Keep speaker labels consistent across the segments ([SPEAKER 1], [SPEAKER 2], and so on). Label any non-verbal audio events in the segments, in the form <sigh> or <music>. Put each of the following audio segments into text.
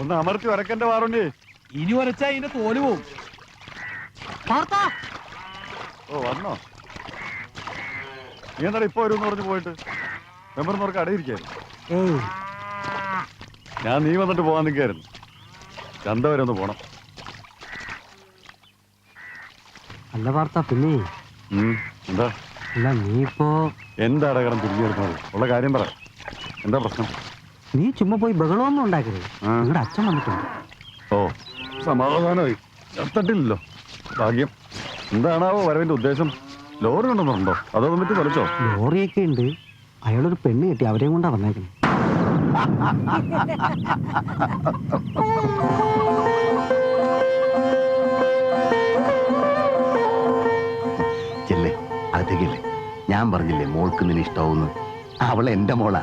[SPEAKER 1] ഒന്ന് അമർത്തി വരക്കന്റെ വാറുണ്ട്
[SPEAKER 2] ഇനി വരച്ചാ ഇതിന്റെ തോൽ പോവും.
[SPEAKER 1] ഓ വന്നോ. നീ എന്താ ഇപ്പൊ വരും പറഞ്ഞു പോയിട്ട്. മെമ്പർന്നവർക്ക് അടയിരിക്കായിരുന്നു. ഞാൻ നീ വന്നിട്ട് പോകാൻ നിൽക്കായിരുന്നു. ചന്ത വരെ ഒന്ന് പോണം.
[SPEAKER 3] അല്ല വാർത്ത പിന്നെ?
[SPEAKER 1] എന്താ?
[SPEAKER 3] അല്ല നീ ഇപ്പോ
[SPEAKER 1] എന്താ അടകടം തിരിഞ്ഞെടുക്കുന്നത് ഉള്ള കാര്യം പറ. എന്താ പ്രശ്നം?
[SPEAKER 3] നീ ചുമ്മാ പോയി ബഹളമൊന്നും ഉണ്ടാക്കരുത്. നിങ്ങളുടെ അച്ഛൻ വന്നിട്ടുണ്ട്.
[SPEAKER 1] ഓ സമാധാനമായി. ചത്തട്ടില്ലല്ലോ. ഭാഗ്യം. എന്താണാവോ വരവിന്റെ ഉദ്ദേശം? ലോറി കൊണ്ടുവന്നുണ്ടോ അതോ പറ്റി തൊലച്ചോ
[SPEAKER 3] ലോറിയൊക്കെ ഉണ്ട്. അയാളൊരു പെണ്ണ് കെട്ടി അവരെയും കൊണ്ടാ
[SPEAKER 4] ചെല്ലേ അകത്തേക്കില്ലേ ഞാൻ പറഞ്ഞില്ലേ മോൾക്ക് നിന്നെ ഇഷ്ടാവുന്നു. അവളെ എന്റെ മോളാ.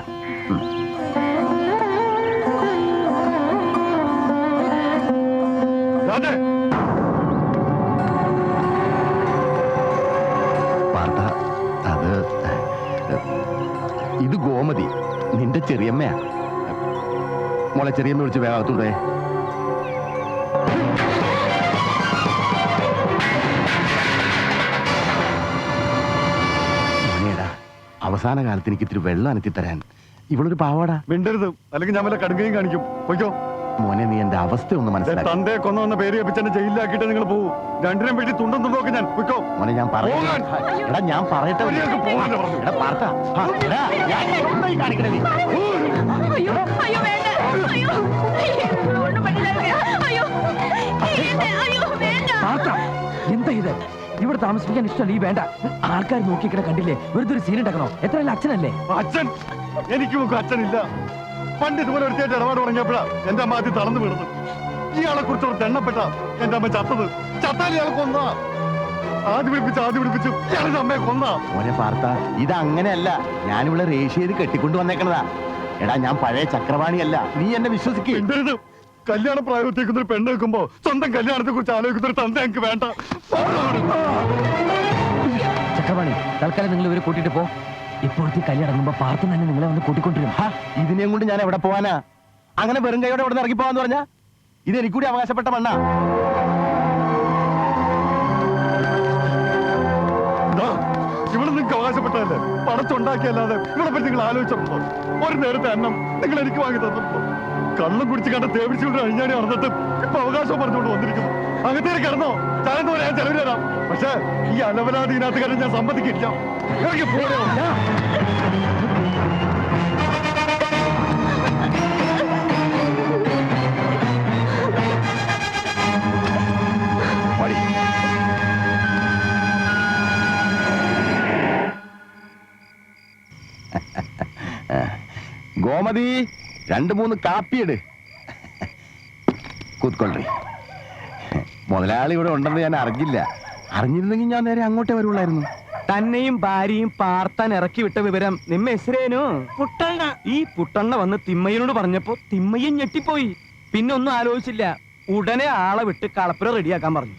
[SPEAKER 4] പാർത്ത അത് ഇത് ഗോമതി നിന്റെ ചെറിയമ്മയാ. മോളെ ചെറിയമ്മ വിളിച്ച് വേഗം അവസാന കാലത്ത് എനിക്ക് ഇത്തിരി വെള്ളം അനത്തി തരാൻ ഇവളൊരു പാവാടാ.
[SPEAKER 1] വെണ്ടരുത് അല്ലെങ്കിൽ ഞാൻ വല്ല കടുകയും കാണിക്കും. പൊയ്ക്കോ.
[SPEAKER 4] മോനെ നീ എന്റെ അവസ്ഥ ഒന്ന് മനസ്സിലാക്കി.
[SPEAKER 1] തന്റെ കൊന്ന പേര് കപ്പിച്ചെന്നെ ജയിലിലാക്കിയിട്ട് നിങ്ങൾ പോകൂ രണ്ടിനും വേണ്ടി തുണ്ടും തുണ്ടൊക്കെ ഞാൻ വിക്കോ?
[SPEAKER 4] മോനെ ഞാൻ എടാ ഞാൻ പറയട്ടെ? എടാ പാർത്ത.
[SPEAKER 2] എന്താ ഇത്? ഇവിടെ താമസിപ്പിക്കാൻ ഇഷ്ടമല്ല ഈ വേണ്ട. ആൾക്കാർ നോക്കിക്കിടെ കണ്ടില്ലേ? വെറുതെ ഒരു സീൻ ഉണ്ടാക്കണോ? എത്ര അച്ഛനല്ലേ?
[SPEAKER 1] അച്ഛൻ എനിക്ക് അച്ഛനില്ല. പണ്ട് ഇതുപോലെ ഒരു ചേട്ടൻ ഇടപാട് തുടങ്ങിയപ്പോഴാണ് എന്റെ അമ്മ ആദ്യം തളർന്നു വീണത്. ഇയാളെ കുറിച്ച് ഒരു തെണ്ണപ്പെട്ട എന്റെ അമ്മ ചത്തത്. ചത്താൽ ഇയാൾ കൊന്ന. ആദ്യം പിടിപ്പിച്ച് ആദ്യം പിടിപ്പിച്ച് ഇയാളുടെ അമ്മയെ കൊന്ന.
[SPEAKER 4] മോനെ പാർത്ത ഇത് അങ്ങനെയല്ല ഞാനിവിടെ റേഷ്യ ചെയ്ത് കെട്ടിക്കൊണ്ട് വന്നേക്കണതാ. എടാ ഞാൻ പഴയ ചക്രവാണിയല്ല. നീ എന്നെ വിശ്വസിക്കും.
[SPEAKER 1] കല്യാണ പ്രായത്തേക്കുന്ന ഒരു പെണ്ണ് വെക്കുമ്പോ സ്വന്തം കല്യാണത്തെ കുറിച്ച് ആലോചിക്കുന്ന ഒരു തന്ത എനിക്ക് വേണ്ട.
[SPEAKER 2] ചക്രവാണി തൽക്കാലം നിങ്ങൾ ഇവരെ കൂട്ടിട്ട് പോ. ഇപ്പോഴത്തെ കല്യാണം ഇറങ്ങുമ്പോ പാർത്ത് തന്നെ നിങ്ങളെ വന്ന് കൂട്ടിക്കൊണ്ടിരും.
[SPEAKER 4] ഹാ, ഇതിനെയും കൊണ്ട് ഞാൻ എവിടെ പോവാനാ? അങ്ങനെ വെറും കൈയോടെ ഇവിടെ ഇറങ്ങി പോവാന്ന് പറഞ്ഞാ? ഇത് എനിക്കൂടി അവകാശപ്പെട്ട മണ്ണാ.
[SPEAKER 1] ദാ, ഇവിടെ നിങ്ങൾക്ക് അവകാശപ്പെട്ടതല്ലേ? പടച്ചുണ്ടാക്കിയല്ലാതെ ഇവിടെ പറ്റി നിങ്ങൾ ആലോചിച്ചിട്ടുണ്ടോ ഒരു നേരത്തെ അന്നം നിങ്ങൾ എനിക്ക് വാങ്ങി തന്നിട്ടുണ്ടോ കള്ളം കുടിച്ച് കണ്ട തേവിച്ചുകൊണ്ട് അഴിഞ്ഞാടി നടന്നിട്ട് ഇപ്പൊ അവകാശം പറഞ്ഞുകൊണ്ട് വന്നിരിക്കുന്നു. അകത്തേക്ക് കിടന്നോ? ചാനത്ത് പറയാൻ ചെലവിൽ തരാം. പക്ഷെ ഈ അലവലാതി ഇതിനകത്ത് ഞാൻ സമ്മതിക്കില്ല.
[SPEAKER 4] എനിക്ക്. ഗോമതി രണ്ട് മൂന്ന് കാപ്പിയിട് കൂത്കൊള്ളി. മുതലാളി ഇവിടെ ഉണ്ടെന്ന് ഞാൻ അറിഞ്ഞില്ല. അറിഞ്ഞിരുന്നെങ്കിൽ ഞാൻ നേരെ അങ്ങോട്ടേ വരുള്ളായിരുന്നു.
[SPEAKER 5] തന്നെയും ഭാര്യയും പാർത്താൻ ഇറക്കി വിട്ട വിവരം നിമ്മ എസ്രേനു? പുട്ടണ്ണ. ഈ പുട്ടണ്ണ വന്ന് തിമ്മയ്യനോട് പറഞ്ഞപ്പോ തിമ്മയ്യൻ ഞെട്ടിപ്പോയി. പിന്നെ ഒന്നും ആലോചിച്ചില്ല. ഉടനെ ആളെ വിട്ട് കളപ്പുര റെഡിയാക്കാൻ പറഞ്ഞു.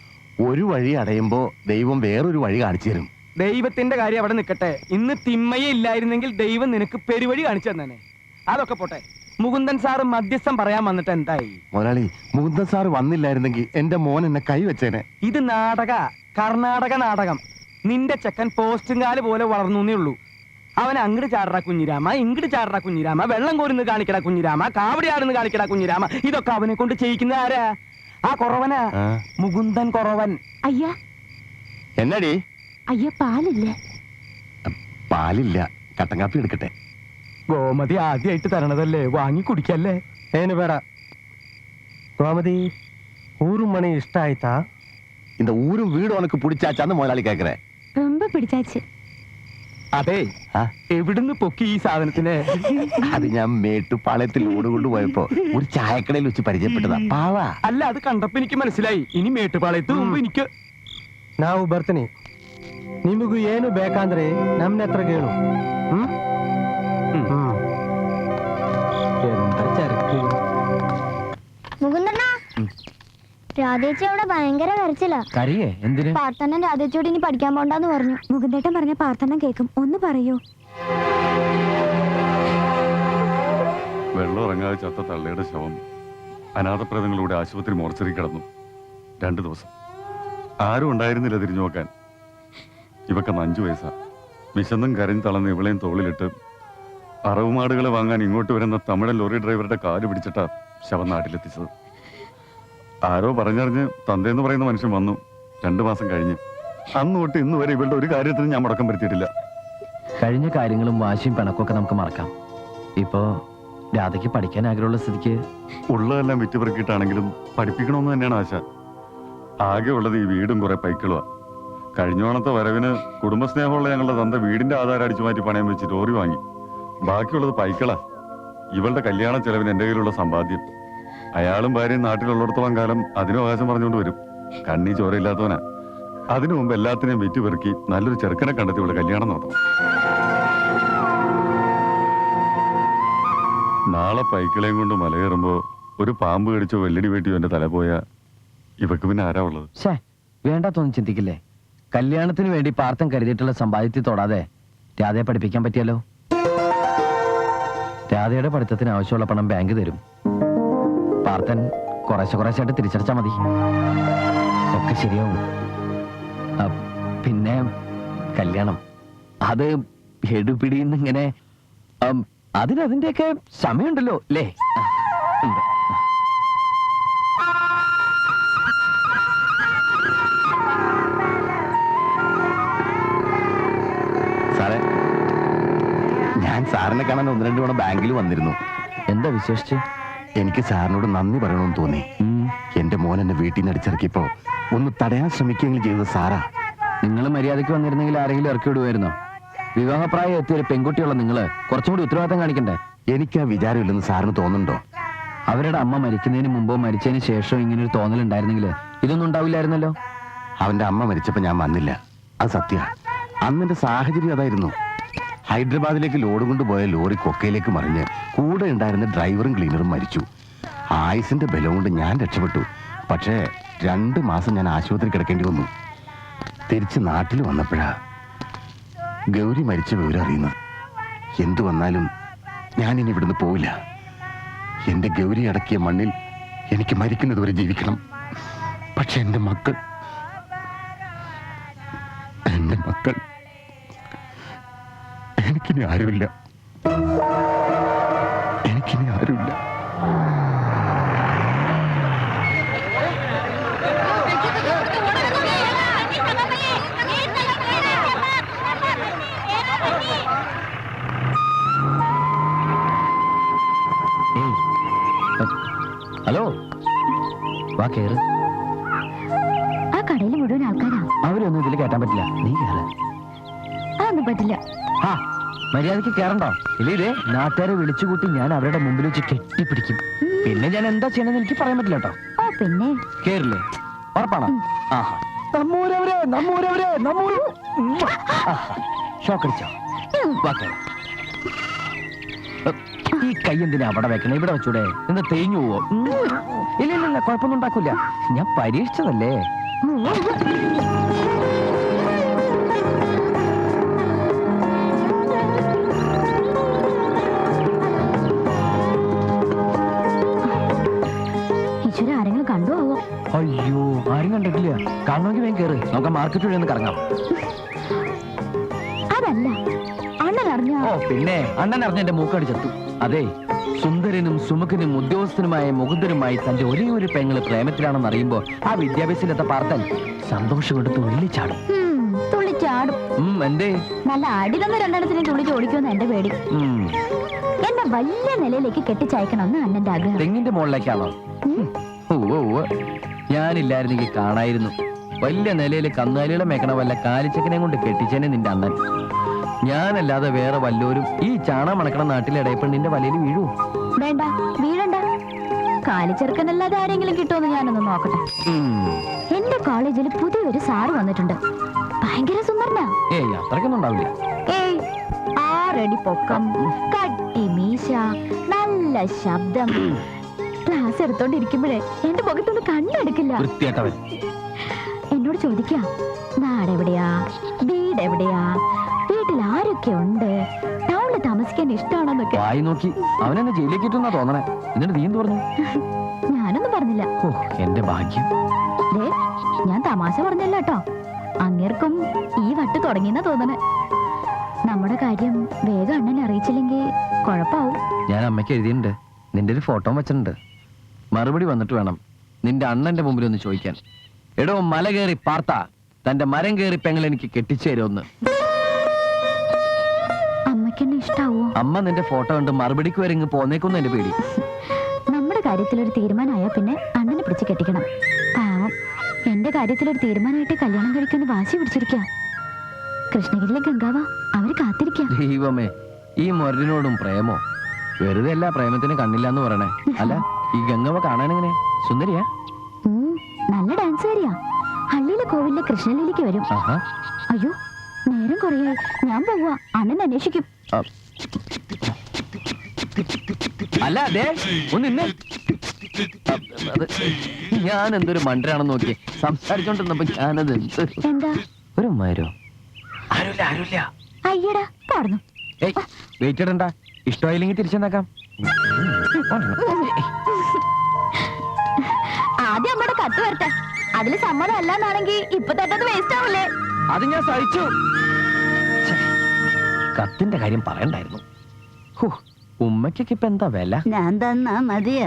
[SPEAKER 4] ഒരു വഴി അടയുമ്പോ ദൈവം വേറൊരു വഴി കാണിച്ചു തരും.
[SPEAKER 5] ദൈവത്തിന്റെ കാര്യം അവിടെ നിൽക്കട്ടെ ഇന്ന് തിമ്മയെ ഇല്ലായിരുന്നെങ്കിൽ ദൈവം നിനക്ക് പെരുവഴി കാണിച്ചു തന്നെ അതൊക്കെ പോട്ടെ. മുകുന്ദൻ സാറ് മധ്യസ്ഥം പറയാൻ വന്നിട്ട് എന്തായി?
[SPEAKER 4] മുതലാളി മുകുന്ദൻ സാറ് വന്നില്ലായിരുന്നെങ്കിൽ എന്റെ മോൻ എന്നെ കൈവച്ചേനെ
[SPEAKER 5] ഇത് നാടക കർണാടക നാടകം. നിന്റെ ചെക്കൻ പോസ്റ്റും കാൽ പോലെ വളർന്നേ ഉള്ളൂ. അവൻ അങ്ങട് ചാടറ കുഞ്ഞിരാമ ഇങ്ങട് ചാടറ കുഞ്ഞിരാമ വെള്ളം കോരുന്ന് കാണിക്കടാ കുഞ്ഞിരാമ കാവടിയാടുന്ന് കാണിക്കടാ കുഞ്ഞിരാമ. ഇതൊക്കെ അവനെ കൊണ്ട് ചെയ്യിക്കുന്ന ആരാ? ആ കുറവനാ?
[SPEAKER 4] ആ.
[SPEAKER 5] മുകുന്ദൻ കുറവൻ.
[SPEAKER 6] അയ്യാ.
[SPEAKER 4] എന്നടി?
[SPEAKER 6] അയ്യ പാലില്ല?
[SPEAKER 4] പാലില്ല. കട്ടൻ കാപ്പി എടുക്കട്ടെ.
[SPEAKER 5] ഗോമതി ആദ്യമായിട്ട് തരണതല്ലേ? വാങ്ങി കുടിക്കല്ലേ?
[SPEAKER 3] ഏന് പേട? ഗോമതി ஊரும் മണി இஷ்ட ഇന്ന്
[SPEAKER 4] இந்த വീടും வீடு പിടിച്ചാച്ചാന്ന് பிடிச்சாச்சான்னு കേക്കറേ
[SPEAKER 6] ரொம்ப பிடிச்சாச்சு
[SPEAKER 5] അതെ എവിടുന്ന് പൊക്കി ഈ സാധനത്തിന്?
[SPEAKER 4] അത് ഞാൻ മേട്ടുപാളയത്തിൽ ഓട് കൊണ്ടുപോയപ്പോ ഒരു ചായക്കടയിൽ വെച്ച് പരിചയപ്പെട്ടതാ. പാവ.
[SPEAKER 5] അല്ല അത് കണ്ടപ്പോ എനിക്ക് മനസ്സിലായി. ഇനി മേട്ടുപാളയത്ത് മുമ്പ് എനിക്ക്
[SPEAKER 3] നാവു ബർത്തനെ ನಿಮಗೂ ಏನು ಬೇಕಂದ್ರೆ ನಮ್ಮನೆ ಹತ್ರ ಕೇಳು
[SPEAKER 7] രാധേച്ചി അവിടെ ഭയങ്കര കരച്ചില്ല
[SPEAKER 2] കരയേ? എന്തിന്?
[SPEAKER 7] പാർത്തണ്ണൻ രാധേച്ചിയോട് ഇനി പഠിക്കാൻ പോണ്ടെന്ന് പറഞ്ഞു. മുകുന്ദേട്ടൻ പറഞ്ഞ പാർത്തണ്ണൻ കേൾക്കും. ഒന്ന് പറയൂ.
[SPEAKER 1] വെള്ളം ഇറങ്ങാതെ ചത്ത തള്ളയുടെ ശവം അനാഥപ്രേതങ്ങളുടെ ആശുപത്രി മോർച്ചറി കിടന്നു. രണ്ടു ദിവസം. ആരും ഉണ്ടായിരുന്നില്ല തിരിഞ്ഞു നോക്കാൻ. ഇവക്ക് അഞ്ചു വയസ്സാ. വിശന്നും കരഞ്ഞു തളർന്ന് ഇവളെയും തോളിലിട്ട് അറവുമാടുകളെ വാങ്ങാൻ ഇങ്ങോട്ട് വരുന്ന തമിഴൻ ലോറി ഡ്രൈവറുടെ കാൽ പിടിച്ചിട്ടാ ശവം നാട്ടിലെത്തിച്ചത്. ആരോ പറഞ്ഞറിഞ്ഞ് തന്തയെന്ന് പറയുന്ന മനുഷ്യൻ വന്നു. രണ്ടു മാസം കഴിഞ്ഞ്. അന്ന് തൊട്ട് ഇന്ന് വരെ ഇവളുടെ ഒരു കാര്യത്തിനും ഞാൻ മുടക്കം വരുത്തിയിട്ടില്ല.
[SPEAKER 2] കഴിഞ്ഞ കാര്യങ്ങളും വാശിയും പിണക്കൊക്കെ നമുക്ക് മറക്കാം. ഇപ്പോ രാധയ്ക്ക് പഠിക്കാൻ ആഗ്രഹമുള്ള സ്ഥിതിക്ക്
[SPEAKER 1] ഉള്ളതെല്ലാം വിറ്റ് പെറുക്കിയിട്ടാണെങ്കിലും പഠിപ്പിക്കണമെന്ന് തന്നെയാണ് ആശ. ആകെ ഉള്ളത് ഈ വീടും കുറെ പൈക്കളുവാ. കഴിഞ്ഞ ഓണത്തെ വരവിന് കുടുംബസ്നേഹമുള്ള ഞങ്ങളുടെ തന്ത വീടിന്റെ ആധാരം അടിച്ചു മാറ്റി പണയം വെച്ച് ലോറി വാങ്ങി. ബാക്കിയുള്ളത് പൈക്കളാ. ഇവളുടെ കല്യാണ ചെലവിന് എന്റെ കയ്യിലുള്ള സമ്പാദ്യം. അയാളും ഭാര്യയും നാട്ടിലുള്ളിടത്തോളം കാലം അതിനും അവകാശം പറഞ്ഞുകൊണ്ട് വരും. കണ്ണി ചോരയില്ലാത്തവനാ. അതിനു മുമ്പ് എല്ലാത്തിനെയും വിറ്റുപെറുക്കി നല്ലൊരു ചെറുക്കനെ കണ്ടെത്തി ഇവിടെ കല്യാണം നടത്തണം. നാളെ പൈക്കിളയും കൊണ്ട് മലകയറുമ്പോ ഒരു പാമ്പ് കടിച്ചോ വെല്ലടി വെട്ടിയോ എന്റെ തല പോയ ഇവക്ക് പിന്നെ ആരാ ഉള്ളത്?
[SPEAKER 2] വേണ്ടാത്തൊന്നും ചിന്തിക്കില്ലേ? കല്യാണത്തിന് വേണ്ടി പാർത്ഥം കരുതിയിട്ടുള്ള സമ്പാദ്യത്തിൽ തൊടാതെ രാധയെ പഠിപ്പിക്കാൻ പറ്റിയല്ലോ? രാധയുടെ പഠിത്തത്തിന് ആവശ്യമുള്ള പണം ബാങ്ക് തരും. പാർത്ഥൻ കുറേശ്ശെ കുറേശ്ശായിട്ട് തിരിച്ചടച്ചാ മതി. ഒക്കെ ശരിയാവും. പിന്നെ കല്യാണം. അത് എടുപിടിന്ന് ഇങ്ങനെ ആം, അതിന് അതിന്റെയൊക്കെ സമയമുണ്ടല്ലോ അല്ലേ?
[SPEAKER 4] ഞാൻ സാറിനെ കാണാൻ ഒന്ന് രണ്ട് തവണ ബാങ്കിൽ വന്നിരുന്നു.
[SPEAKER 2] എന്താ വിശേഷിച്ച്?
[SPEAKER 4] എനിക്ക് സാറിനോട് നന്ദി പറയണമെന്ന് തോന്നി. എന്റെ മോൻ എന്നെ വീട്ടിൽ നിന്ന് അടിച്ചിറക്കിയപ്പോ ഒന്ന് തടയാൻ ശ്രമിക്കുകയെങ്കിലും ചെയ്തത് സാറാ.
[SPEAKER 2] നിങ്ങൾ മര്യാദയ്ക്ക് വന്നിരുന്നെങ്കിൽ ആരെങ്കിലും ഇറക്കി വിടുമായിരുന്നോ? വിവാഹപ്രായം എത്തിയ ഒരു പെൺകുട്ടിയുള്ള നിങ്ങൾ കുറച്ചും കൂടി ഉത്തരവാദിത്തം കാണിക്കണ്ടേ?
[SPEAKER 4] എനിക്ക് ആ വിചാരമില്ലെന്ന് സാറിന് തോന്നുന്നുണ്ടോ?
[SPEAKER 2] അവരുടെ അമ്മ മരിക്കുന്നതിന് മുമ്പോ മരിച്ചതിന് ശേഷമോ ഇങ്ങനെ ഒരു തോന്നലുണ്ടായിരുന്നെങ്കിൽ ഇതൊന്നും ഉണ്ടാവില്ലായിരുന്നല്ലോ?
[SPEAKER 4] അവന്റെ അമ്മ മരിച്ചപ്പോ ഞാൻ വന്നില്ല. അത് സത്യ. അന്നെന്റെ സാഹചര്യം അതായിരുന്നു. ഹൈദരാബാദിലേക്ക് ലോഡ് കൊണ്ടുപോയ ലോറി കൊക്കയിലേക്ക് മറിഞ്ഞ് കൂടെ ഉണ്ടായിരുന്ന ഡ്രൈവറും ക്ലീനറും മരിച്ചു. ആയുസിന്റെ ബലം കൊണ്ട് ഞാൻ രക്ഷപ്പെട്ടു. പക്ഷേ രണ്ട് മാസം ഞാൻ ആശുപത്രി കിടക്കേണ്ടി വന്നു. തിരിച്ച് നാട്ടിൽ വന്നപ്പോഴാ ഗൗരി മരിച്ച വിവരം അറിയുന്നത്. എന്തു വന്നാലും ഞാൻ ഇനി ഇവിടുന്ന് പോവില്ല. എന്റെ ഗൗരി അടക്കിയ മണ്ണിൽ എനിക്ക് മരിക്കുന്നതുവരെ ജീവിക്കണം. പക്ഷെ എന്റെ മക്കൾ എന്റെ മക്കൾ എനിക്കിനി ആരുമില്ല. എനിക്കിനി ആരുമില്ല.
[SPEAKER 2] മര്യാദയ്ക്ക് കയറണ്ടോ ഇല്ലേ നാട്ടുകാരെ വിളിച്ചുകൂട്ടി ഞാൻ അവരുടെ മുമ്പിൽ വെച്ച് കെട്ടിപ്പിടിക്കും. പിന്നെ ഞാൻ എന്താ ചെയ്യണമെന്ന് എനിക്ക് പറയാൻ പറ്റില്ല കേട്ടോ.
[SPEAKER 7] പിന്നെ?
[SPEAKER 2] കേറില്ലേ? ഉറപ്പാണോ? ആഹാ. നമ്മൂരവരെ നമ്മൂരവരെ നമ്മൂര് കേറ്. ഈ കൈ എന്തിനാ അവിടെ വെക്കണേ? ഇവിടെ വെച്ചൂടെ? നിന്ന് തേഞ്ഞു പോവോ. ഇല്ല ഇല്ല ഇല്ല കുഴപ്പമൊന്നും ഉണ്ടാക്കൂല. ഞാൻ പരീക്ഷിച്ചതല്ലേ? കാണണമെങ്കിൽ വേഗം കയറി നമുക്ക് മാർക്കറ്റ് വഴി ഒന്ന് കറങ്ങാം.
[SPEAKER 7] അതല്ല അണ്ണൻ അറിഞ്ഞ
[SPEAKER 2] ഓ പിന്നെ അണ്ണൻ അറിഞ്ഞ എന്റെ മൂക്കടി ചത്തു. അതെ സുന്ദരനും സുമുഖനും ഉദ്യോഗസ്ഥനുമായ മുകുന്ദനുമായി തന്റെ ഒരേ ഒരു പെങ്ങൾ പ്രേമത്തിലാണെന്ന് അറിയുമ്പോൾ ആ വിദ്യാഭ്യാസത്തിലെത്ത പാർത്തൻ സന്തോഷം കൊണ്ട് തുള്ളിച്ചാടും
[SPEAKER 7] തുള്ളിച്ചാടും
[SPEAKER 2] എന്തേ?
[SPEAKER 7] നല്ല അടി തന്ന രണ്ടെണ്ണത്തിനെ തുള്ളിച്ച് ഓടിക്കുമെന്ന് എന്റെ പേടി. എന്നെ വലിയ നിലയിലേക്ക് കെട്ടിച്ചയക്കണമെന്ന് അണ്ണന്റെ ആഗ്രഹം.
[SPEAKER 2] തെങ്ങിന്റെ മുകളിലേക്കാണോ? ഞാനില്ലായിരുന്നെങ്കിൽ കാണായിരുന്നു. വലിയ നിലയിൽ കന്നുകാലികളെ മേക്കണ വല്ല കാലിച്ചക്കനെയും കൊണ്ട് കെട്ടിച്ചേനെ നിന്റെ അണ്ണൻ. ഞാനല്ലാതെ വേറെ വല്ലോരും ഈ ചാണ മണക്കണ നാട്ടിലെ ഇടയപ്പെണ്ണിന്റെ വലയിൽ വീഴൂ.
[SPEAKER 7] വേണ്ട വീഴണ്ട. കാലിച്ചെറുക്കനല്ലാതെ ആരെങ്കിലും കിട്ടുമെന്ന് ഞാനൊന്ന് നോക്കട്ടെ. എന്റെ കോളേജിൽ പുതിയൊരു സാറ് വന്നിട്ടുണ്ട്. ഭയങ്കര സുന്ദരനാ.
[SPEAKER 2] ഏയ് അത്രയ്ക്കൊന്നും ഉണ്ടാവില്ല.
[SPEAKER 7] ഏയ് ആറടി പൊക്കം കട്ടി മീശ നല്ല ശബ്ദം. ക്ലാസ് എടുത്തോണ്ടിരിക്കുമ്പോഴേ എന്റെ മുഖത്തൊന്ന് കണ്ണെടുക്കില്ല.
[SPEAKER 2] വൃത്തിയായിട്ടവൻ
[SPEAKER 7] എന്നോട് ചോദിക്കാം. നാടെവിടെയാ? വീട് എവിടെയാ വീട്ടിൽ ആരൊക്കെ ഉണ്ട്? ടൗണിൽ താമസിക്കാൻ ഇഷ്ടമാണെന്നൊക്കെ.
[SPEAKER 2] വായി നോക്കി. അവനെന്നെ ജയിലിലേക്ക് ഇട്ടെന്നാ തോന്നണേ. എന്നിട്ട് നീ എന്ത് പറഞ്ഞു?
[SPEAKER 6] ഞാനൊന്നും പറഞ്ഞില്ല.
[SPEAKER 2] ഓ എന്റെ ഭാഗ്യം.
[SPEAKER 6] ദേ ഞാൻ തമാശ പറഞ്ഞല്ല കേട്ടോ അങ്ങേർക്കും ഈ വട്ട് തുടങ്ങിയെന്നാ തോന്നണേ. നമ്മുടെ കാര്യം വേഗം അണ്ണനെ അറിയിച്ചില്ലെങ്കിൽ കുഴപ്പാവും.
[SPEAKER 2] ഞാൻ അമ്മയ്ക്ക് എഴുതിയിട്ടുണ്ട്. നിന്റെ ഒരു ഫോട്ടോ വെച്ചിട്ടുണ്ട്. മറുപടി വന്നിട്ട് വേണം നിന്റെ അണ്ണന്റെ മുമ്പിൽ ഒന്ന് ചോദിക്കാൻ. എടോ മല കയറി പാർത്ത. തന്റെ മരം കയറി പെങ്ങൾ എനിക്ക് കെട്ടിച്ചേരുമെന്ന്
[SPEAKER 6] അമ്മയ്ക്ക് ഇഷ്ടാവോ?
[SPEAKER 2] അമ്മ നിന്റെ ഫോട്ടോ കണ്ട് മറുപടിക്ക് വരെ ഇങ്ങ് പോന്നേക്കൊന്നും എന്റെ പേടി.
[SPEAKER 6] നമ്മുടെ കാര്യത്തിൽ ഒരു തീരുമാനമായ പിന്നെ അണ്ണനെ പിടിച്ച് കെട്ടിക്കണം. പാവം എന്റെ കാര്യത്തിലൊരു തീരുമാനമായിട്ട് കല്യാണം കഴിക്കുമെന്ന് വാശി പിടിച്ചിരിക്കാം. കൃഷ്ണഗിരിയിലെ ഗംഗാവ അവർ കാത്തിരിക്കാം.
[SPEAKER 2] ദൈവമേ ഈ മുരടിനോടും പ്രേമോ? വെറുതെ അല്ല പ്രേമത്തിന് കണ്ണില്ല എന്ന് പറയണേ. അല്ല ഈ ഗംഗവ കാണാനെങ്ങനെ? സുന്ദരിയാ?
[SPEAKER 6] നല്ല ഡാൻസുകാരിയാ. ഹള്ളിയിലെ കോവിലിലെ കൃഷ്ണലീലയ്ക്ക് വരും. അയ്യോ നേരം കുറയായി. ഞാൻ പോവാ അണ്ണൻ അന്വേഷിക്കും.
[SPEAKER 2] അല്ല അതെ ഒന്ന് ഞാൻ എന്തൊരു മണ്ടരാണെന്ന് നോക്കി സംസാരിച്ചോണ്ടിരുന്നപ്പോ ഞാനത് എന്താ? ഒരു മരോ?
[SPEAKER 6] അയ്യടാ പാടുന്നു.
[SPEAKER 2] ഏയ് വെയിറ്റ് ഇടണ്ട ഇഷ്ടമായില്ലെങ്കിൽ തിരിച്ചെന്നാക്കാം.
[SPEAKER 6] ആദ്യം അമ്മയുടെ കത്ത് വരട്ടെ അതിൽ സമ്മതം അല്ലാന്നാണെങ്കിൽ ഇപ്പൊ തൊട്ടത് വേസ്റ്റ് ആവില്ലേ
[SPEAKER 2] അത് ഞാൻ സഹിച്ചു. കത്തിന്റെ കാര്യം പറയണ്ടായിരുന്നു. ഉമ്മയ്ക്കൊക്കെ ഇപ്പൊ എന്താ വില?
[SPEAKER 6] ഞാൻ തന്നാ മതിയാ?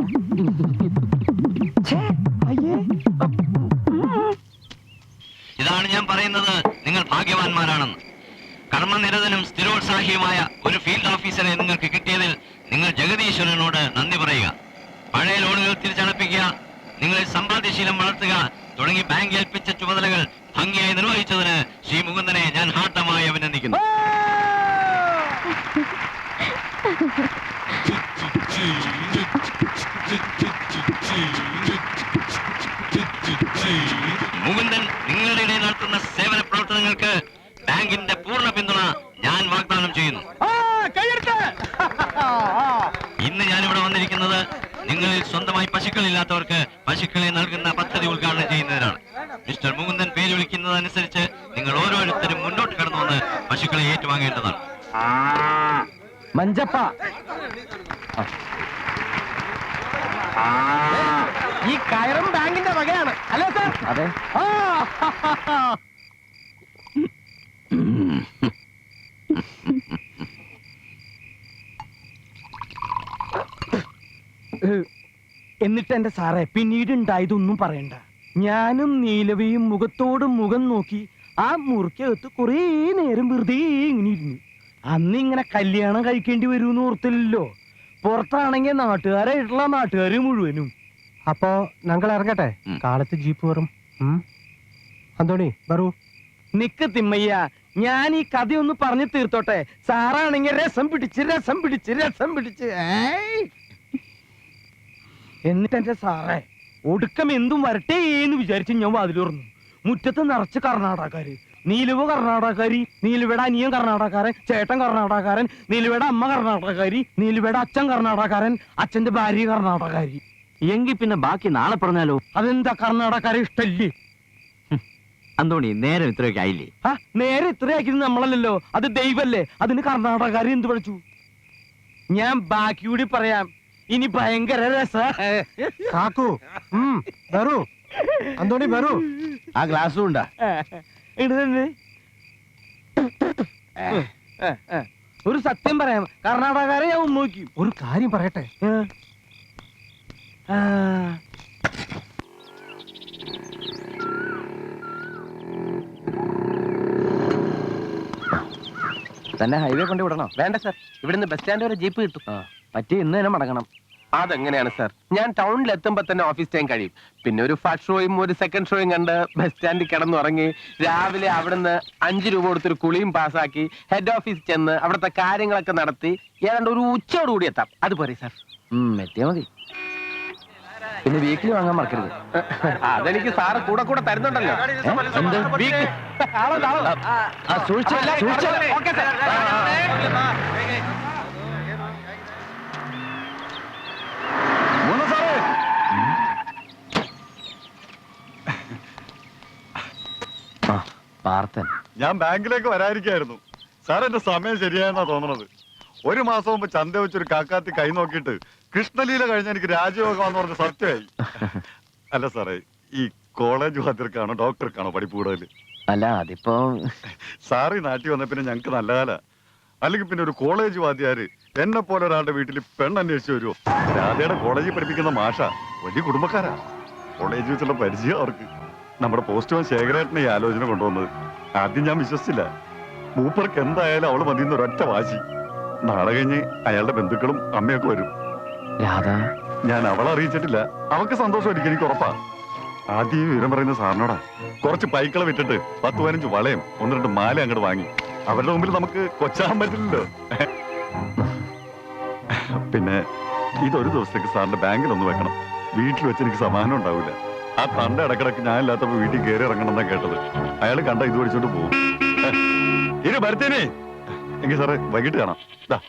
[SPEAKER 8] ഇതാണ് ഞാൻ പറയുന്നത്. നിങ്ങൾ ഭാഗ്യവാന്മാരാണെന്ന്. കർമ്മനിരതനും സ്ഥിരോത്സാഹിയുമായ ഒരു ഫീൽഡ് ഓഫീസറെ നിങ്ങൾക്ക് കിട്ടിയതിൽ നിങ്ങൾ ജഗദീശ്വരനോട് നന്ദി പറയുക. പഴയ ലോണുകൾ തിരിച്ചടപ്പിക്കുക. നിങ്ങളെ സമ്പാദ്യശീലം വളർത്തുക തുടങ്ങി ബാങ്ക് ഏൽപ്പിച്ച ചുമതലകൾ ഭംഗിയായി നിർവഹിച്ചതിന് ശ്രീ മുകുന്ദനെ ഞാൻ ഹാർട്ടമായി അഭിനന്ദിക്കുന്നു. മുകുന്ദൻ നിങ്ങളുടെ ഇടയിൽ നടത്തുന്ന സേവന പ്രവർത്തനങ്ങൾക്ക് ബാങ്കിന്റെ പൂർണ പിന്തുണ ഞാൻ വാഗ്ദാനം ചെയ്യുന്നു. <laughs> നിങ്ങളിൽ സ്വന്തമായി പശുക്കളില്ലാത്തവർക്ക് പശുക്കളെ നൽകുന്ന പദ്ധതി ഉദ്ഘാടനം ചെയ്യുന്നതിനാണ് മിസ്റ്റർ മുകുന്ദൻ പേര് വിളിക്കുന്നതനുസരിച്ച് നിങ്ങൾ ഓരോരുത്തരും മുന്നോട്ട് കടന്നു വന്ന് പശുക്കളെ ഏറ്റുവാങ്ങേണ്ടതാണ്.
[SPEAKER 5] മഞ്ചപ്പ. ഈ കയറും ബാങ്കിന്റെ വകയാണ്. അല്ലേ സാർ?
[SPEAKER 2] അതെ.
[SPEAKER 5] ആ. എന്നിട്ട് എന്റെ സാറേ പിന്നീട് ഉണ്ടായതൊന്നും പറയണ്ട. ഞാനും നീലവയും മുഖത്തോട് മുഖം നോക്കി ആ മുറിക്കകത്ത് കുറേ നേരം വെറുതെ ഇങ്ങനെ ഇരുന്നു. അന്ന് ഇങ്ങനെ കല്യാണം കഴിക്കേണ്ടി വരുമെന്ന് ഓർത്തില്ലല്ലോ. പുറത്താണെങ്കിൽ നാട്ടുകാരായിട്ടുള്ള നാട്ടുകാർ മുഴുവനും.
[SPEAKER 3] അപ്പോ ഞങ്ങൾ ഇറങ്ങട്ടെ. കാലത്ത് ജീപ്പ് വരും അന്തോണി വരൂ.
[SPEAKER 5] നിക്ക് തിമ്മയ്യ ഞാൻ ഈ കഥയൊന്ന് പറഞ്ഞു തീർത്തോട്ടെ. സാറാണെങ്കിൽ രസം പിടിച്ച് രസം പിടിച്ച് രസം പിടിച്ച്. ഏയ്. എന്നിട്ട് എന്റെ സാറേ ഒടുക്കം എന്തും വരട്ടെ എന്ന് വിചാരിച്ച് ഞാൻ വാതിലുറന്നു. മുറ്റത്ത് നിറച്ച് കർണാടകക്കാര്. നീലുവ കർണാടകക്കാരി നീലുവയുടെ അനിയൻ കർണാടകക്കാരൻ ചേട്ടൻ കർണാടകക്കാരൻ നീലുവയുടെ അമ്മ കർണാടകക്കാരി നീലുവയുടെ അച്ഛൻ കർണാടകക്കാരൻ അച്ഛന്റെ ഭാര്യ കർണാടകക്കാരി.
[SPEAKER 8] എങ്കിൽ പിന്നെ ബാക്കി നാളെ പറഞ്ഞാലോ?
[SPEAKER 5] അതെന്താ കർണാടകക്കാരെ ഇഷ്ടല്ലേ?
[SPEAKER 8] അന്തോണി നേരം ഇത്രയൊക്കെ ആയില്ലേ?
[SPEAKER 5] ആ നേരെ ഇത്രയാക്കിയത് നമ്മളല്ലല്ലോ. അത് ദൈവല്ലേ. അതിന് കർണാടകക്കാരി എന്ത് പഠിച്ചു? ഞാൻ ബാക്കി കൂടി പറയാം. ഇനി ഭയങ്കര രസ.
[SPEAKER 3] കാക്കു ഉം, വരൂ. അന്തോണി വരൂ.
[SPEAKER 4] ആ ഗ്ലാസ്സും ഉണ്ടാ.
[SPEAKER 5] ഒരു സത്യം പറയാം കർണാടകക്കാരെ ഞാൻ ഉമ്മോക്കും
[SPEAKER 3] ഒരു കാര്യം പറയട്ടെ.
[SPEAKER 2] തന്നെ ഹൈവേ കൊണ്ട് വിടണോ?
[SPEAKER 3] വേണ്ട സർ ഇവിടുന്ന് ബസ് സ്റ്റാൻഡ് വരെ ജീപ്പ് കിട്ടും.
[SPEAKER 2] പറ്റി ഇന്ന് തന്നെ മടങ്ങണം.
[SPEAKER 3] അതെങ്ങനെയാണ് സാർ ഞാൻ ടൗണിൽ എത്തുമ്പോ തന്നെ ഓഫീസ് ടൈം കഴിയും പിന്നെ ഒരു ഫസ്റ്റ് ഷോയും ഒരു സെക്കൻഡ് ഷോയും കണ്ട് ബസ് സ്റ്റാൻഡിൽ കിടന്നുറങ്ങി രാവിലെ അവിടുന്ന് അഞ്ച് രൂപ കൊടുത്തൊരു കുളിയും പാസ്സാക്കി ഹെഡ് ഓഫീസിൽ ചെന്ന് അവിടുത്തെ കാര്യങ്ങളൊക്കെ നടത്തി ഏതാണ്ട് ഒരു ഉച്ചയോട് കൂടി എത്താം അതുപോലെ സർ
[SPEAKER 2] സാർ എത്തിയാ മതി പിന്നെ വീക്കിലി വാങ്ങാൻ മറക്കരുത്
[SPEAKER 3] അതെനിക്ക് സാറ് കൂടെ കൂടെ തരുന്നുണ്ടല്ലോ
[SPEAKER 2] സൂക്ഷിച്ച് സൂക്ഷിച്ച്
[SPEAKER 3] ഓക്കേ, സർ.
[SPEAKER 1] മൂന്ന് സാറേ
[SPEAKER 2] ആ പാർത്തൻ
[SPEAKER 1] ഞാൻ ബാങ്കിലേക്ക് വരാതിരിക്കായിരുന്നു സാർ എന്റെ സമയം ശരിയായെന്നാ തോന്നണത്. ഒരു മാസം മുമ്പ് ചന്ത വെച്ചൊരു കാക്കാത്തി കൈ നോക്കിയിട്ട് കൃഷ്ണലീല കഴിഞ്ഞ എനിക്ക് രാജയോഗമാന്ന് പറഞ്ഞ സത്യമായി. <laughs> അല്ല സാറേ ഈ കോളേജ് വാദ്യർക്കാണോ ഡോക്ടർക്കാണോ പഠിപ്പ് കൂടുതൽ
[SPEAKER 2] അല്ല അതിപ്പോ
[SPEAKER 1] സാറ് നാട്ടിൽ വന്ന പിന്നെ ഞങ്ങൾക്ക് നല്ല കാല. അല്ലെങ്കിൽ പിന്നെ ഒരു കോളേജ് വാദ്യാര് എന്നെ പോലെ ഒരാളുടെ വീട്ടിൽ പെണ്ണന്വേഷിച്ച് വരുമോ രാധയുടെ കോളേജിൽ പഠിപ്പിക്കുന്ന മാഷ വലിയ കുടുംബക്കാരാ. കോളേജ് വെച്ചുള്ള പരിചയം അവർക്ക്. നമ്മുടെ പോസ്റ്റ്മാൻ ശേഖരേട്ടനെ ഈ ആലോചന കൊണ്ടുവന്നത്. ആദ്യം ഞാൻ വിശ്വസിച്ചില്ല. മൂപ്പർക്ക് എന്തായാലും അവൾ മതിയെന്ന് ഒരൊറ്റ വാശി. നാളെ കഴിഞ്ഞ് അയാളുടെ ബന്ധുക്കളും അമ്മയൊക്കെ വരും.
[SPEAKER 2] രാധ.
[SPEAKER 1] ഞാൻ അവളെ അറിയിച്ചിട്ടില്ല. അവൾക്ക് സന്തോഷമായിരിക്കും എനിക്ക് ഉറപ്പാ. ആദ്യം ഈ വിവരം പറയുന്ന സാറിനോടാ. കുറച്ച് പൈക്കളെ വിട്ടിട്ട് പത്ത് പതിനഞ്ച് വളയും ഒന്ന് രണ്ട് മാല അങ്ങോട്ട് വാങ്ങി. അവരുടെ മുമ്പിൽ നമുക്ക് കൊച്ചാൻ പറ്റില്ലല്ലോ. പിന്നെ ഇതൊരു ദിവസത്തേക്ക് സാറിന്റെ ബാങ്കിൽ ഒന്ന് വെക്കണം. വീട്ടിൽ വെച്ച് എനിക്ക് സമാധാനം ഉണ്ടാവില്ല ആ തണ്ട ഇടക്കിടക്ക് ഞാൻ ഇല്ലാത്തപ്പോ വീട്ടിൽ കയറി ഇറങ്ങണം എന്നാ കേട്ടത്. അയാൾ കണ്ട ഇത് പഠിച്ചോണ്ട് പോകും ഇനി ഭരത്തേനെ എങ്കിൽ സാറേ വൈകിട്ട് കാണാം. ദാ.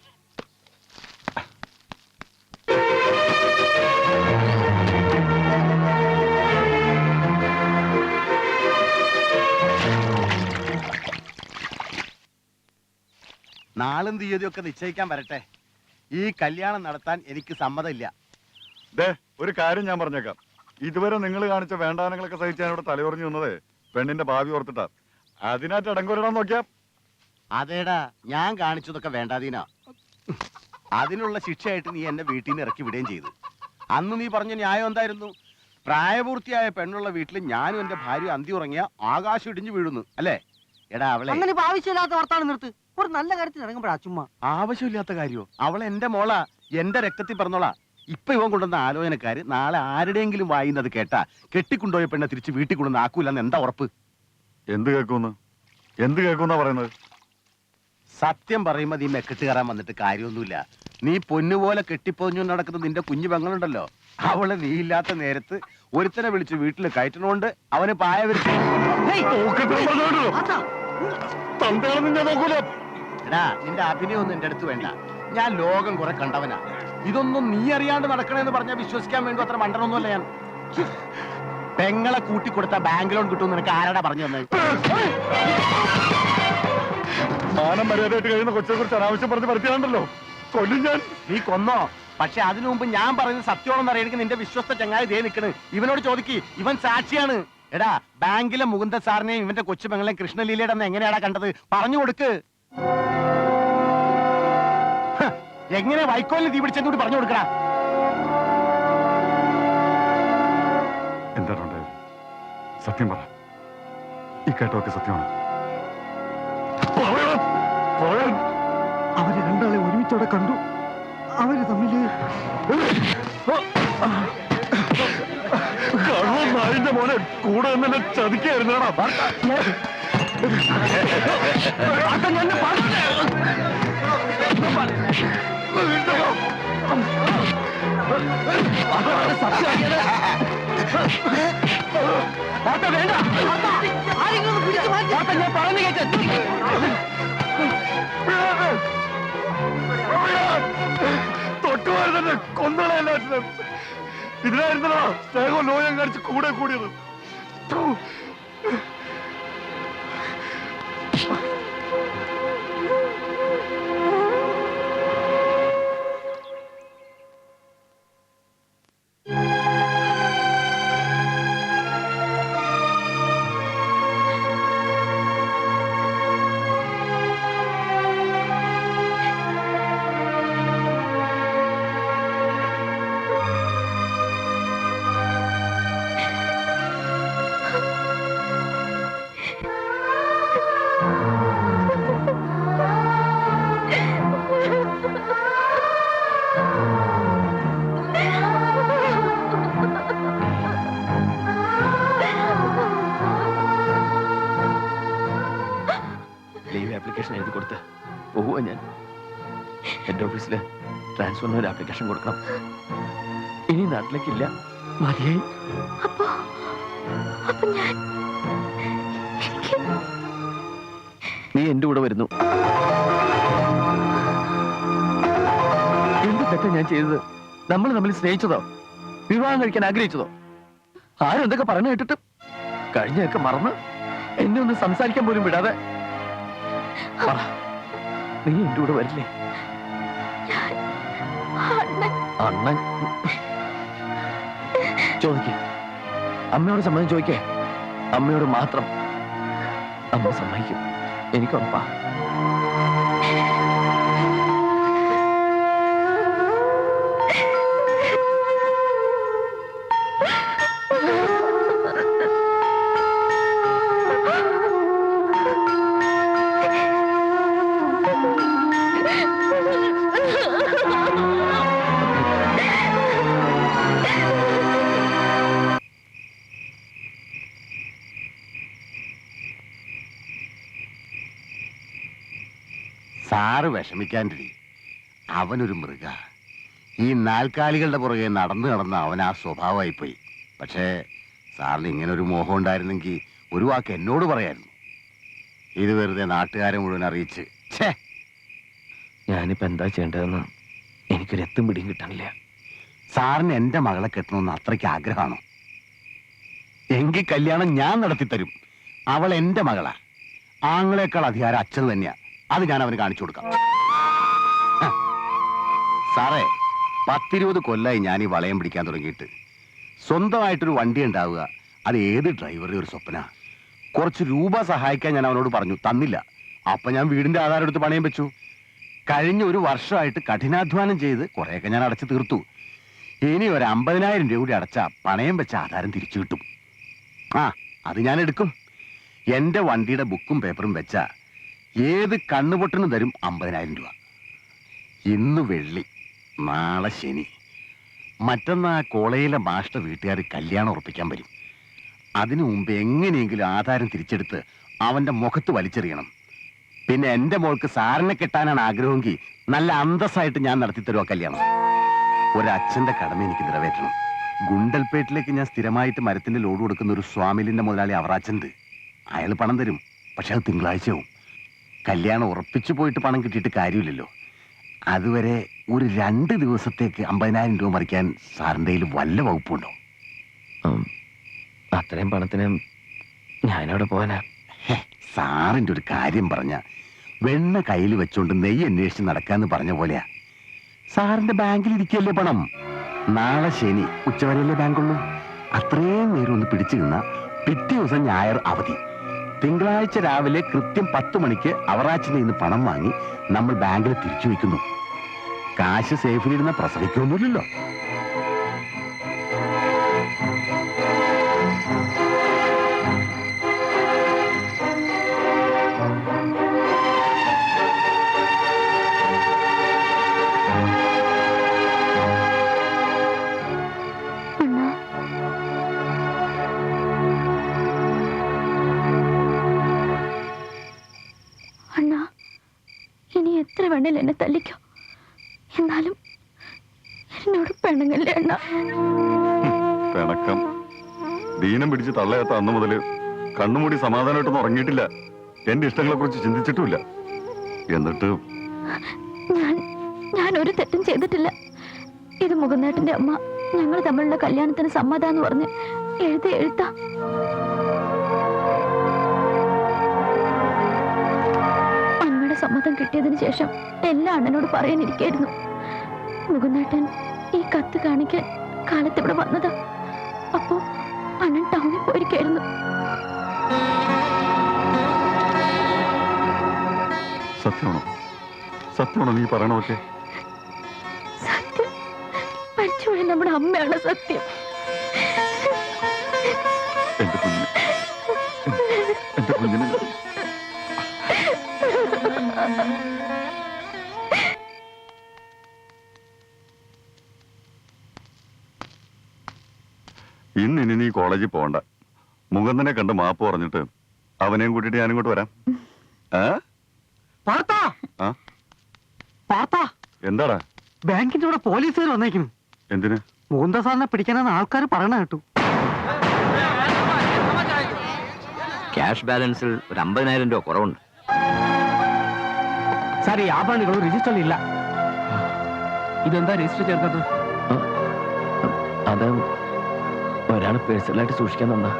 [SPEAKER 4] നാളും തീയതിയൊക്കെ നിശ്ചയിക്കാൻ വരട്ടെ. ഈ കല്യാണം നടത്താൻ എനിക്ക് സമ്മതമില്ല.
[SPEAKER 1] ദേ ഒരു കാര്യം ഞാൻ പറഞ്ഞേക്കാം. ഇതുവരെ നിങ്ങൾ കാണിച്ച വേണ്ടാനങ്ങളൊക്കെ സഹിച്ച് ഞാൻ ഇവിടെ തലയുറഞ്ഞു നിന്നതേ. പെണ്ണിന്റെ ഭാവി ഓർത്തിട്ടാ. അതിനായിട്ട് ഇടങ്കൊരിടാൻ നോക്കിയാ?
[SPEAKER 4] അതേടാ ഞാൻ കാണിച്ചതൊക്കെ വേണ്ടാതീനാ. അതിനുള്ള ശിക്ഷയായിട്ട് നീ എന്നെ വീട്ടിൽ നിന്ന് ഇറക്കി വിടുകയും ചെയ്തു. അന്ന് നീ പറഞ്ഞ ന്യായം എന്തായിരുന്നു? പ്രായപൂർത്തിയായ പെണ്ണുള്ള വീട്ടിൽ ഞാനും എന്റെ ഭാര്യ അന്തി ഉറങ്ങിയ ആകാശം ഇടിഞ്ഞു വീഴുന്നു അല്ലേ? എടാ അവളെ.
[SPEAKER 5] അങ്ങനെ ഇപ്പൊ ആവശ്യമില്ലാത്ത വർത്താനം നിർത്ത്. ഒരു നല്ല കാര്യത്തിൽ ഇറങ്ങുമ്പോഴാ ചുമ്മാ.
[SPEAKER 4] ആവശ്യമില്ലാത്ത കാര്യോ? അവൾ എന്റെ മോളാ എന്റെ രക്തത്തിൽ പറഞ്ഞോളാ ഇപ്പൊ ഇവൻ കൊണ്ടുവന്ന ആലോചനക്കാര് നാളെ ആരുടെയെങ്കിലും വായിന്നത് കേട്ടാ കെട്ടിക്കൊണ്ടുപോയ പെണ്ണെ തിരിച്ച് വീട്ടിൽ കൊണ്ടുവന്ന് ആക്കൂലെന്ന് എന്താ ഉറപ്പ്?
[SPEAKER 1] എന്ത് കേൾക്കുന്ന് എന്ത് കേൾക്കുന്നാ പറയുന്നത്?
[SPEAKER 4] സത്യം പറയുമ്പോ നീ മെക്കെട്ട് കയറാൻ വന്നിട്ട് കാര്യമൊന്നുമില്ല. നീ പൊന്നുപോലെ കെട്ടിപ്പൊഞ്ഞു നടക്കുന്ന നിന്റെ കുഞ്ഞു പെങ്ങളുണ്ടല്ലോ. അവളെ നീ ഇല്ലാത്ത നേരത്ത് ഒരുത്തനെ വിളിച്ച് വീട്ടിൽ കയറ്റണോണ്ട് അവന് പായ വിരിച്ചു എടാ നിന്റെ അഭിനയൊന്നും എന്റെ അടുത്ത് വേണ്ട. ഞാൻ ലോകം കുറെ കണ്ടവനാ. ഇതൊന്നും നീ അറിയാണ്ട് നടക്കണേന്ന് പറഞ്ഞാൽ വിശ്വസിക്കാൻ വേണ്ടി അത്ര മണ്ടനൊന്നുമല്ല ഞാൻ. പെങ്ങളെ കൂട്ടിക്കൊടുത്ത ബാങ്ക് ലോൺ കിട്ടും നിനക്ക് ആരാടാ പറഞ്ഞു തന്നെ?
[SPEAKER 1] മാനം മര്യാദയായിട്ട് കഴിയുന്ന കൊച്ചിനെ കുറിച്ച് അനാവശ്യം പറഞ്ഞ് പരത്തിയാണ്ടല്ലോ കൊല്ലും ഞാൻ.
[SPEAKER 4] നീ കൊന്നോ. പക്ഷെ അതിനു മുമ്പ് ഞാൻ പറയുന്നത് സത്യമാണെന്ന് അറിയണമെങ്കിൽ നിന്റെ വിശ്വസ്ത ചങ്ങായി ദേ നിൽക്കണ് ഇവനോട് ചോദിക്കി ഇവൻ സാക്ഷിയാണ്. എടാ ബാങ്കിലെ മുകുന്ദ സാറിനെയും ഇവന്റെ കൊച്ചു പെങ്ങളെയും കൃഷ്ണലീലയുടെ എങ്ങനെയാടാ കണ്ടത്? പറഞ്ഞു കൊടുക്ക്. എങ്ങനെ വൈക്കോലിന് തീ പിടിച്ചെന്ന് കൂടി പറഞ്ഞു കൊടുക്കടാ.
[SPEAKER 1] എന്താണ് സത്യം പറ. ഈ കേട്ടതൊക്കെ സത്യമാണ്.
[SPEAKER 5] അവർ രണ്ടാളെ ഒരുമിച്ചോടെ കണ്ടു. അവർ
[SPEAKER 1] തമ്മിൽ നായിന്റെ മോനെ കൂടെ നിന്ന് എന്നെ ചതിക്കായിരുന്നാടാ
[SPEAKER 5] ഞാൻ പറഞ്ഞു കേട്ട്
[SPEAKER 1] തൊട്ടുമാരുന്നെ കൊന്നളെ എല്ലാറ്റിനും ഇതിനായിരുന്നടാ സ്നേഹം ലോയം കാണിച്ച് കൂടെ കൂടിയത്.
[SPEAKER 2] ട്രാൻസ്ഫറിന് ഒരു ആപ്ലിക്കേഷൻ കൊടുക്കണം. ഇനി നാട്ടിലേക്കില്ല. മതിയായി.
[SPEAKER 6] അപ്പൊ അപ്പൊ ഞാൻ
[SPEAKER 2] നീ എന്റെ കൂടെ വരുന്നു. എന്ത് തെറ്റാ ഞാൻ ചെയ്തത്? നമ്മൾ നമ്മൾ സ്നേഹിച്ചതോ? വിവാഹം കഴിക്കാൻ ആഗ്രഹിച്ചതോ? ആരും എന്തൊക്കെ പറഞ്ഞു കേട്ടിട്ട്? കഴിഞ്ഞൊക്കെ മറന്ന് എന്നെ ഒന്ന് സംസാരിക്കാൻ പോലും വിടാതെ. നീ എന്റെ കൂടെ വരില്ലേ? അണ്ണൻ. ചോദിക്കേ. അമ്മയോട് സമ്മതം ചോദിക്കേ. അമ്മയോട് മാത്രം അമ്മ സമ്മതിക്കും. എനിക്ക്
[SPEAKER 4] വിഷമിക്കാണ്ടിരി. അവനൊരു മൃഗ. ഈ നാൽക്കാലികളുടെ പുറകെ നടന്നു നടന്ന് അവൻ ആ സ്വഭാവമായി പോയി പക്ഷേ സാറിന് ഇങ്ങനെ ഒരു മോഹം ഉണ്ടായിരുന്നെങ്കിൽ ഒരു വാക്ക് എന്നോട് പറയായിരുന്നു. ഇത് വെറുതെ നാട്ടുകാരെ മുഴുവൻ അറിയിച്ച്. ഛേ!
[SPEAKER 2] ഞാനിപ്പോ എന്താ ചെയ്യേണ്ടതെന്ന് എനിക്കൊരു എത്തും പിടിയും കിട്ടണില്ല
[SPEAKER 4] സാറിന് എന്റെ മകളെ കെട്ടണമെന്ന് അത്രയ്ക്ക് ആഗ്രഹമാണോ? എങ്കിൽ കല്യാണം ഞാൻ നടത്തിത്തരും. അവൾ എന്റെ മകളാ. ആങ്ങളെക്കാൾ അധികാരം അച്ഛൻ തന്നെയാ. അത് ഞാൻ അവന് കാണിച്ചു കൊടുക്കാം. സാറേ പത്തിരുപത് കൊല്ലായി ഞാൻ ഈ വളയം പിടിക്കാൻ തുടങ്ങിയിട്ട്. സ്വന്തമായിട്ടൊരു വണ്ടി ഉണ്ടാവുക അത് ഏത് ഡ്രൈവറുടെ ഒരു സ്വപ്ന. കുറച്ച് രൂപ സഹായിക്കാൻ ഞാൻ അവനോട് പറഞ്ഞു തന്നില്ല. അപ്പൊ ഞാൻ വീടിന്റെ ആധാരം എടുത്ത് പണയം വെച്ചു. കഴിഞ്ഞ ഒരു വർഷമായിട്ട് കഠിനാധ്വാനം ചെയ്ത് കുറെയൊക്കെ ഞാൻ അടച്ചു തീർത്തു. ഇനി ഒരു അമ്പതിനായിരം രൂപ കൂടി അടച്ച പണയം വെച്ച ആധാരം തിരിച്ചു കിട്ടും. ആ അത് ഞാൻ എടുക്കും. എന്റെ വണ്ടിയുടെ ബുക്കും പേപ്പറും വെച്ച ഏത് കണ്ണുപൊട്ടനും തരും അമ്പതിനായിരം രൂപ. ഇന്ന് വെള്ളി. നാളെ ശനി. മറ്റന്നാ കോളേജിലെ മാഷ്ട വീട്ടുകാർ കല്യാണം ഉറപ്പിക്കാൻ വരും. അതിനു മുമ്പ് എങ്ങനെയെങ്കിലും ആധാരം തിരിച്ചെടുത്ത് അവന്റെ മുഖത്ത് വലിച്ചെറിയണം. പിന്നെ എന്റെ മോൾക്ക് സാറിനെ കെട്ടാനാണ് ആഗ്രഹമെങ്കിൽ നല്ല അന്തസ്സായിട്ട് ഞാൻ നടത്തി തരുമോ കല്യാണം. ഒരച്ഛന്റെ കടമ എനിക്ക് നിറവേറ്റണം. ഗുണ്ടൽപേട്ടിലേക്ക് ഞാൻ സ്ഥിരമായിട്ട് മരത്തിന്റെ ലോഡ് കൊടുക്കുന്ന ഒരു സ്വാമിലിന്റെ മുതലാളി അവറാച്ചണ്ട് അയാൾ പണം തരും പക്ഷെ അത് തിങ്കളാഴ്ചയാവും. കല്യാണം ഉറപ്പിച്ചു പോയിട്ട് പണം കിട്ടിയിട്ട് കാര്യമില്ലല്ലോ. അതുവരെ ഒരു രണ്ട് ദിവസത്തേക്ക് അമ്പതിനായിരം രൂപ മറിക്കാൻ സാറിന്റെ കയ്യിൽ വല്ല വകുപ്പുണ്ടോ?
[SPEAKER 2] ഉം, അത്രയും പണത്തിന് ഞാനവിടെ
[SPEAKER 4] പോകാനാ സാറിന്റെ ഒരു കാര്യം പറഞ്ഞ വെണ്ണ കയ്യിൽ വെച്ചോണ്ട് നെയ്യ് അന്വേഷിച്ച് നടക്കാന്ന് പറഞ്ഞ പോലെയാ. സാറിന്റെ ബാങ്കിൽ ഇരിക്കല്ലേ പണം? നാളെ ശനി ഉച്ചവരെയല്ലേ ബാങ്കുള്ളൂ? അത്രയും നേരം ഒന്ന് പിടിച്ചു നിന്ന പിറ്റേ ദിവസം ഞായർ അവധി. തിങ്കളാഴ്ച രാവിലെ കൃത്യം പത്ത് മണിക്ക് അവറാച്ചിന്റെ നിന്ന് പണം വാങ്ങി നമ്മൾ ബാങ്കിൽ തിരിച്ചു വയ്ക്കുന്നു. കാശ് സേഫിലിരുന്ന പ്രസവിക്കൊന്നുമില്ലല്ലോ
[SPEAKER 6] വേണേലും എന്നെ തല്ലിക്കോ. എന്നാലും എന്നോട് പെണങ്ങല്ലേ എണ്ണ
[SPEAKER 1] പിണക്കം. ദീനം പിടിച്ച് തള്ളയാത്ത അന്ന് മുതൽ കണ്ണുമൂടി സമാധാനമായിട്ടൊന്നും ഉറങ്ങിയിട്ടില്ല. എന്റെ ഇഷ്ടങ്ങളെ കുറിച്ച് ചിന്തിച്ചിട്ടുമില്ല. എന്നിട്ട്?
[SPEAKER 6] ഞാൻ ഞാൻ ഒരു തെറ്റും ചെയ്തിട്ടില്ല. ഇത് മുകുന്നേട്ടന്റെ അമ്മ ഞങ്ങൾ തമ്മിലുള്ള കല്യാണത്തിന് സമ്മതാന്ന് പറഞ്ഞ് എഴുതി എഴുത്താ. സമ്മതം കിട്ടിയതിന് ശേഷം എല്ലാ അണ്ണനോട് പറയാനിരിക്കായിരുന്നു. മുകുന്നേട്ടൻ ഈ കത്ത് കാണിക്കാൻ കാലത്ത് ഇവിടെ വന്നതാ. അപ്പോ അണ്ണൻ ടൗണിൽ പോയിരിക്കായിരുന്നു.
[SPEAKER 1] സത്യമാണോ? സത്യമാണോ നീ പറയണമൊക്കെ
[SPEAKER 6] സത്യം? മരിച്ചുപോയ നമ്മുടെ അമ്മയാണ് സത്യം?
[SPEAKER 1] എന്റെ കുഞ്ഞിന്. എന്റെ കുഞ്ഞിന്. ഇന്ന് ഇനി നീ കോളേജിൽ പോകണ്ട. മുകുന്ദനെ കണ്ട് മാപ്പ് പറഞ്ഞിട്ട് അവനെയും കൂട്ടിട്ട് ഞാനും ഇങ്ങോട്ട് വരാം എന്താടാ?
[SPEAKER 5] ബാങ്കിന്റെ കൂടെ പോലീസുകാർ വന്നേക്കുന്നു.
[SPEAKER 1] എന്തിന്?
[SPEAKER 5] മുകുന്ദ സാറിനെ പിടിക്കാനാണ് ആൾക്കാർ പറയണ കേട്ടു.
[SPEAKER 8] ക്യാഷ് ബാലൻസിൽ ഒരു അമ്പതിനായിരം രൂപ കുറവുണ്ട്.
[SPEAKER 5] ഈ ആഭരണങ്ങൾ രജിസ്റ്ററിൽ ഇല്ല. ഇതെന്താ രജിസ്റ്റർ ചേർക്കത്ത്
[SPEAKER 2] അത് ഒരാൾ പേഴ്സണലായിട്ട് സൂക്ഷിക്കാൻ തന്നാ.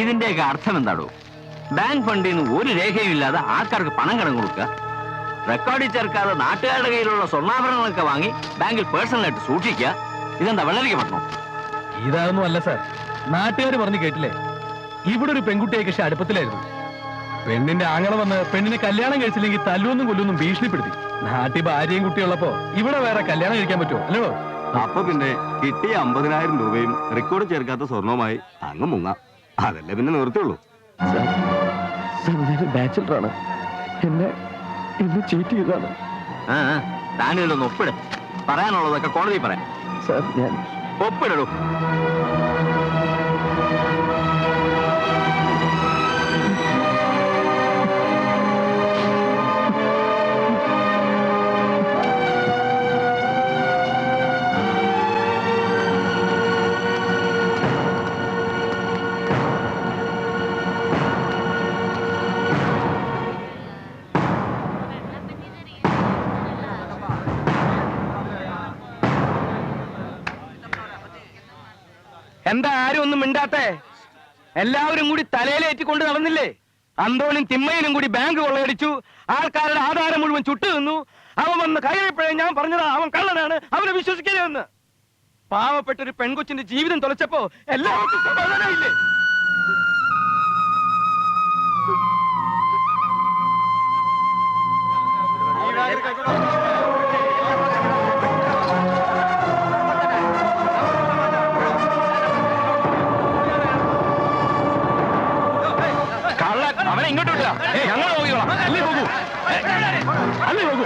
[SPEAKER 8] ഇതിന്റെയൊക്കെ അർത്ഥം എന്താടോ? ബാങ്ക് ഫണ്ടിൽ നിന്ന് ഒരു രേഖയും ഇല്ലാതെ ആൾക്കാർക്ക് പണം കടം കൊടുക്കുക
[SPEAKER 9] റെക്കോർഡിൽ ചേർക്കാതെ നാട്ടുകാരുടെ കയ്യിലുള്ള സ്വർണാഭരണങ്ങളൊക്കെ വാങ്ങി ബാങ്കിൽ പേഴ്സണലായിട്ട് സൂക്ഷിക്കുക ഇതെന്താ വെള്ളരിക്ക പറ്റണോ
[SPEAKER 10] ഇതാതൊന്നും അല്ല സാർ. നാട്ടുകാർ പറഞ്ഞു കേട്ടില്ലേ? ഇവിടെ ഒരു പെൺകുട്ടിയെ കൃഷി അടുപ്പത്തിലായിരുന്നു. പെണ്ണിന്റെ ആങ്ങള വന്ന് പെണ്ണിനെ കല്യാണം കഴിച്ചില്ലെങ്കിൽ തല്ലുവെന്നും കൊല്ലൊന്നും ഭീഷണിപ്പെടുത്തി. നാട്ടിൽ ഭാര്യയും കുട്ടിയുള്ളപ്പോ ഇവിടെ വേറെ കല്യാണം കഴിക്കാൻ പറ്റുമോ? അല്ലോ?
[SPEAKER 11] അപ്പൊ പിന്നെ കിട്ടിയ അമ്പതിനായിരം രൂപയും റെക്കോർഡ് ചേർക്കാത്ത സ്വർണവുമായി അങ്ങ് മുങ്ങാം. അതല്ലേ പിന്നെ നിർത്തിയുള്ളൂ
[SPEAKER 10] ബാച്ചിലറാണ്. എന്നെ എന്നെ ചീറ്റ് ചെയ്താണ്
[SPEAKER 9] താനിതൊന്ന് ഒപ്പിട്. പറയാനുള്ളതൊക്കെ കോടതി പറയാം
[SPEAKER 10] സാർ ഞാൻ
[SPEAKER 9] ഒപ്പിടൂ
[SPEAKER 5] എന്താ ആരും ഒന്നും മിണ്ടാത്തേ? എല്ലാവരും കൂടി തലയിലേറ്റിക്കൊണ്ട് നടന്നില്ലേ? അന്തോനും തിമ്മയിലും കൂടി ബാങ്ക് കൊള്ളയടിച്ചു. ആൾക്കാരുടെ ആധാരം മുഴുവൻ ചുട്ടു നിന്നു അവൻ വന്ന് കയറിയപ്പോഴേ ഞാൻ പറഞ്ഞതാ അവൻ കള്ളനാണ് അവനെ വിശ്വസിക്കരുതെന്ന് പാവപ്പെട്ട ഒരു പെൺകൊച്ചിന്റെ ജീവിതം തുളച്ചപ്പോ എല്ലാവർക്കും സമാധാനമില്ലേ കള്ളൻ അല്ലേ പോകൂ